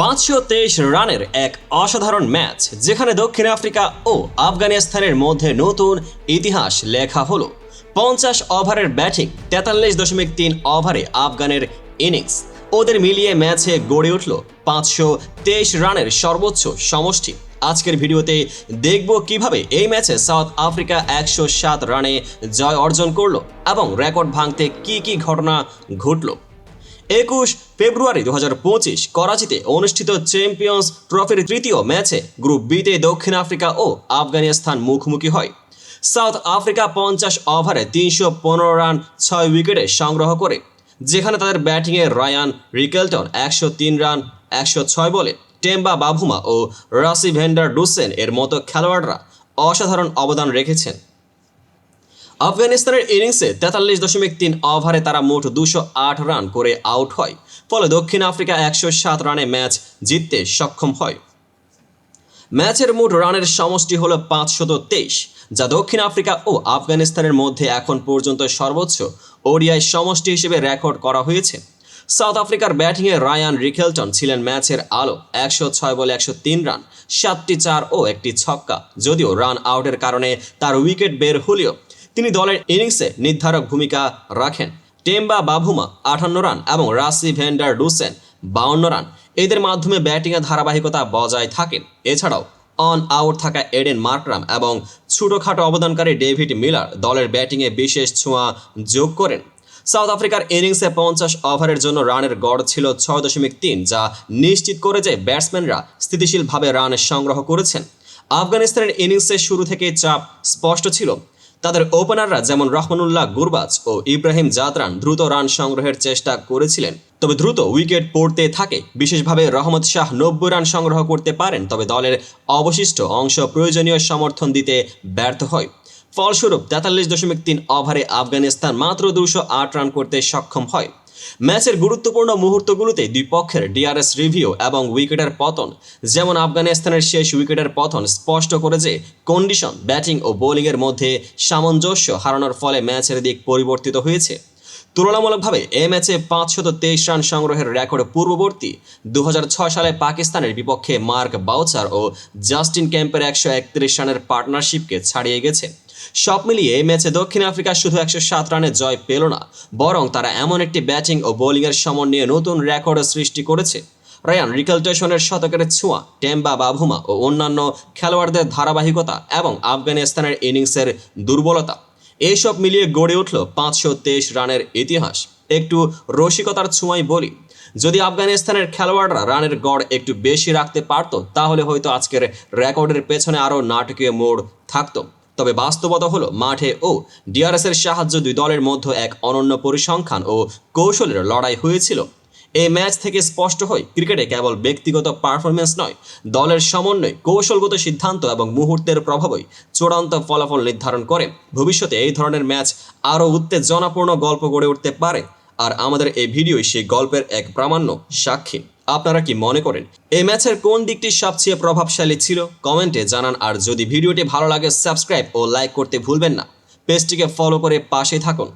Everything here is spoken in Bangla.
পাঁচশো তেইশ রানের এক অসাধারণ ম্যাচ, যেখানে দক্ষিণ আফ্রিকা ও আফগানিস্তানের মধ্যে নতুন ইতিহাস লেখা হলো। পঞ্চাশ ওভারের ব্যাটিং, তেতাল্লিশ দশমিক তিন ওভারে আফগানের ইনিংস। ওদের মিলিয়ে ম্যাচে গড়ে উঠল পাঁচশো তেইশ রানের সর্বোচ্চ সমষ্টি। আজকের ভিডিওতে দেখব কীভাবে এই ম্যাচে সাউথ আফ্রিকা একশো সাত রানে জয় অর্জন করল এবং রেকর্ড ভাঙতে কি কি ঘটনা ঘটলো। একুশ ফেব্রুয়ারি দু পঁচিশ করাচিতে অনুষ্ঠিত চ্যাম্পিয়ন্স ট্রফির তৃতীয় ম্যাচে গ্রুপ বিতে দক্ষিণ আফ্রিকা ও আফগানিস্তান মুখোমুখি হয়। সাউথ আফ্রিকা পঞ্চাশ ওভারে তিনশো পনেরো রান, ছয় উইকেটে সংগ্রহ করে, যেখানে তাদের ব্যাটিংয়ে রায়ান রিকেলটন একশো তিন রান, একশো ছয় বলে, টেম্বা বাভুমা ও রাসি ভেন্ডার ডুসেন এর মতো খেলোয়াড়রা অসাধারণ অবদান রেখেছেন। আফগানিস্তানের ইনিংসে তেতাল্লিশ দশমিক তিন ওভারে তারা মোট দুশো আট রান করে আউট হয়। ফলে দক্ষিণ আফ্রিকা একশো সাত রানে ম্যাচ জিততে সক্ষম হয়। ম্যাচের মোট রানের সমষ্টি হলো পাঁচশত তেইশ, যা দক্ষিণ আফ্রিকা ও আফগানিস্তানের মধ্যে এখন পর্যন্ত সর্বোচ্চ ওডিআই সমষ্টি হিসেবে রেকর্ড করা হয়েছে। সাউথ আফ্রিকার ব্যাটিংয়ে রায়ান রিকেলটন ছিলেন ম্যাচের আলো, একশো ছয় বলে একশো তিন রান, সাতটি চার ও একটি ছক্কা, যদিও রান আউটের কারণে তার উইকেট বের হলেও তিনি দলের ইনিংসে নির্ধারক ভূমিকা রাখেন। টেম্বা বাভুমা আটান্ন রান এবং রাসি ভেন্ডার ডুসেন বাউন্ন রান। এদের মাধ্যমে ব্যাটিংয়ে ধারাবাহিকতা বজায় থাকেন এছাড়াও, অন আউট থাকা এডেন মার্করাম এবং ছোটোখাটো অবদানকারী ডেভিড মিলার দলের ব্যাটিংয়ে বিশেষ ছোঁয়া যোগ করেন। সাউথ আফ্রিকার ইনিংসে পঞ্চাশ ওভারের জন্য রানের গড় ছিল ছয় দশমিক তিন, যা নিশ্চিত করে যে ব্যাটসম্যানরা স্থিতিশীলভাবে রান সংগ্রহ করেছেন। আফগানিস্তানের ইনিংসের শুরু থেকে চাপ স্পষ্ট ছিল। তাদের ওপেনাররা যেমন রহমানুল্লাহ গুরবাজ ও ইব্রাহিম জাদরান দ্রুত রান সংগ্রহের চেষ্টা করেছিলেন, তবে দ্রুত উইকেট পড়তে থাকে। বিশেষভাবে রহমত শাহ নব্বই রান সংগ্রহ করতে পারেন, তবে দলের অবশিষ্ট অংশ প্রয়োজনীয় সমর্থন দিতে ব্যর্থ হয়। ফলস্বরূপ তেতাল্লিশ দশমিক তিন ওভারে আফগানিস্তান মাত্র দুশো আট রান করতে সক্ষম হয়। ম্যাচের গুরুত্বপূর্ণ মুহূর্তগুলোতে দুই পক্ষের ডিআরএস রিভিউ এবং উইকেটের পতন, যেমন আফগানিস্তানের শেষ উইকেটের পতন স্পষ্ট করে যে কন্ডিশন, ব্যাটিং ও বোলিংয়ের মধ্যে সামঞ্জস্য হারানোর ফলে ম্যাচের দিক পরিবর্তিত হয়েছে। তুলনামূলকভাবে এ ম্যাচে পাঁচশত তেইশ রান সংগ্রহের রেকর্ড পূর্ববর্তী দু হাজার ছয় সালে পাকিস্তানের বিপক্ষে মার্ক বাউচার ও জাস্টিন ক্যাম্পের একশো একত্রিশ রানের পার্টনারশিপকে ছাড়িয়ে গেছে। সব মিলিয়ে এই ম্যাচে দক্ষিণ আফ্রিকা শুধু একশো সাত রানে জয় পেল না, বরং তারা এমন একটি ব্যাটিং ও বোলিংয়ের সমন্বয়ে নতুন রেকর্ড সৃষ্টি করেছে। রায়ান রিকালটেশনের শতকের ছোঁয়া, টেম্বা বাভুমা ও অন্যান্য খেলোয়াড়দের ধারাবাহিকতা এবং আফগানিস্তানের ইনিংসের দুর্বলতা এইসব মিলিয়ে গড়ে উঠল পাঁচশো তেইশ রানের ইতিহাস। একটু রসিকতার ছোঁয়াই বলি, যদি আফগানিস্তানের খেলোয়াড়রা রানের গড় একটু বেশি রাখতে পারত, তাহলে হয়তো আজকের রেকর্ডের পেছনে আরও নাটকীয় মোড় থাকতো। তবে বাস্তবতা হলো মাঠে ও ডিআরএস এর সাহায্য দুই দলের মধ্যে এক অনন্য পরিসংখ্যান ও কৌশলের লড়াই হয়েছিল। এই ম্যাচ থেকে স্পষ্ট হয়, ক্রিকেটে কেবল ব্যক্তিগত পারফরমেন্স নয়, দলের সমন্বয়, কৌশলগত সিদ্ধান্ত এবং মুহূর্তের প্রভাবই চূড়ান্ত ফলাফল নির্ধারণ করে। ভবিষ্যতে এই ধরনের ম্যাচ আরও উত্তেজনাপূর্ণ গল্প গড়ে উঠতে পারে। আর আমাদের এই ভিডিওই সেই গল্পের এক প্রামাণ্য সাক্ষী। আপনারা কি মনে করেন, এই ম্যাচের কোন দিকটি সবচেয়ে প্রভাবশালী ছিল? কমেন্টে জানান, আর যদি ভিডিওটি ভালো লাগে, সাবস্ক্রাইব ও লাইক করতে ভুলবেন না। পেজটিকে ফলো করে পাশে থাকুন।